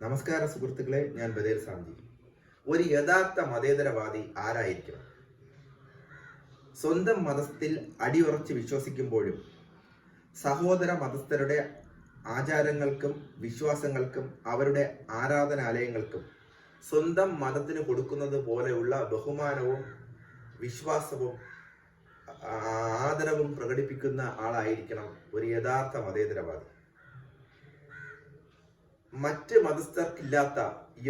നമസ്കാര സുഹൃത്തുക്കളെ ഞാൻ ബദേൽ സാന്തി ഒരു യഥാർത്ഥ മതേതരവാദി ആരായിരിക്കണം? സ്വന്തം മതത്തിൽ അടിയുറച്ച് വിശ്വസിക്കുമ്പോഴും സഹോദര മതസ്ഥരുടെ ആചാരങ്ങൾക്കും വിശ്വാസങ്ങൾക്കും അവരുടെ ആരാധനാലയങ്ങൾക്കും സ്വന്തം മതത്തിന് കൊടുക്കുന്നത് പോലെയുള്ള ബഹുമാനവും വിശ്വാസവും ആദരവും പ്രകടിപ്പിക്കുന്ന ആളായിരിക്കണം ഒരു യഥാർത്ഥ മതേതരവാദി. മറ്റ് മതസ്ഥർക്കില്ലാത്ത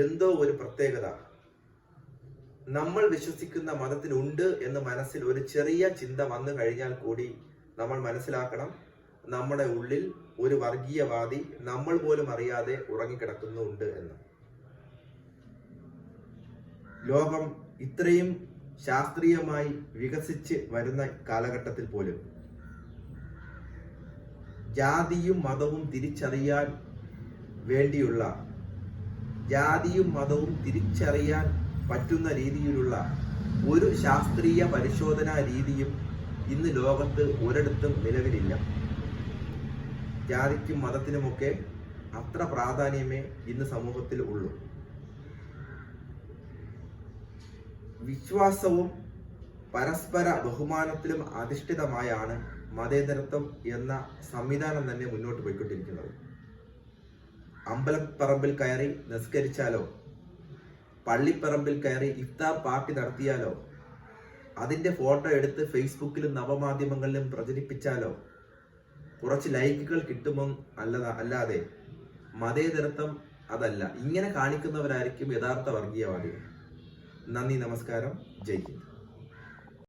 എന്തോ ഒരു പ്രത്യേകത. നമ്മൾ വിശ്വസിക്കുന്ന മതത്തിനുണ്ട് എന്ന് മനസ്സിൽ ഒരു ചെറിയ ചിന്ത വന്നു കഴിഞ്ഞാൽ കൂടി നമ്മൾ മനസ്സിലാക്കണം നമ്മുടെ ഉള്ളിൽ ഒരു വർഗീയവാദി നമ്മൾ പോലും അറിയാതെ ഉറങ്ങിക്കിടക്കുന്നുണ്ട് എന്ന്. ലോകം ഇത്രയും ശാസ്ത്രീയമായി വികസിച്ച് വരുന്ന കാലഘട്ടത്തിൽ പോലും ജാതിയും മതവും തിരിച്ചറിയാൻ വേണ്ടിയുള്ള ജാതിയും മതവും തിരിച്ചറിയാൻ പറ്റുന്ന രീതിയിലുള്ള ഒരു ശാസ്ത്രീയ പരിശോധനാ രീതിയും ഇന്ന് ലോകത്ത് ഒരിടത്തും നിലവിലില്ല. ജാതിക്കും മതത്തിനുമൊക്കെ അത്ര പ്രാധാന്യമേ ഇന്ന് സമൂഹത്തിൽ ഉള്ളൂ. വിശ്വാസവും പരസ്പര ബഹുമാനത്തിലും അധിഷ്ഠിതമായാണ് മതേതരത്വം എന്ന സംവിധാനം തന്നെ മുന്നോട്ട് പോയിക്കൊണ്ടിരിക്കുന്നത്. അമ്പലപ്പറമ്പിൽ കയറി നിസ്കരിച്ചാലോ? പള്ളിപ്പറമ്പിൽ കയറി ഇഫ്താർ പാർട്ടി നടത്തിയാലോ? അതിന്റെ ഫോട്ടോ എടുത്ത് ഫേസ്ബുക്കിലും നവമാധ്യമങ്ങളിലും പ്രചരിപ്പിച്ചാലോ? കുറച്ച് ലൈക്കുകൾ കിട്ടുമോ അല്ല അല്ലാതെ? മതേതരത്വം അതല്ല. ഇങ്ങനെ കാണിക്കുന്നവരായിരിക്കും യഥാർത്ഥ വർഗീയവാദികൾ. നന്ദി നമസ്കാരം. ജയ് ഹിന്ദ്.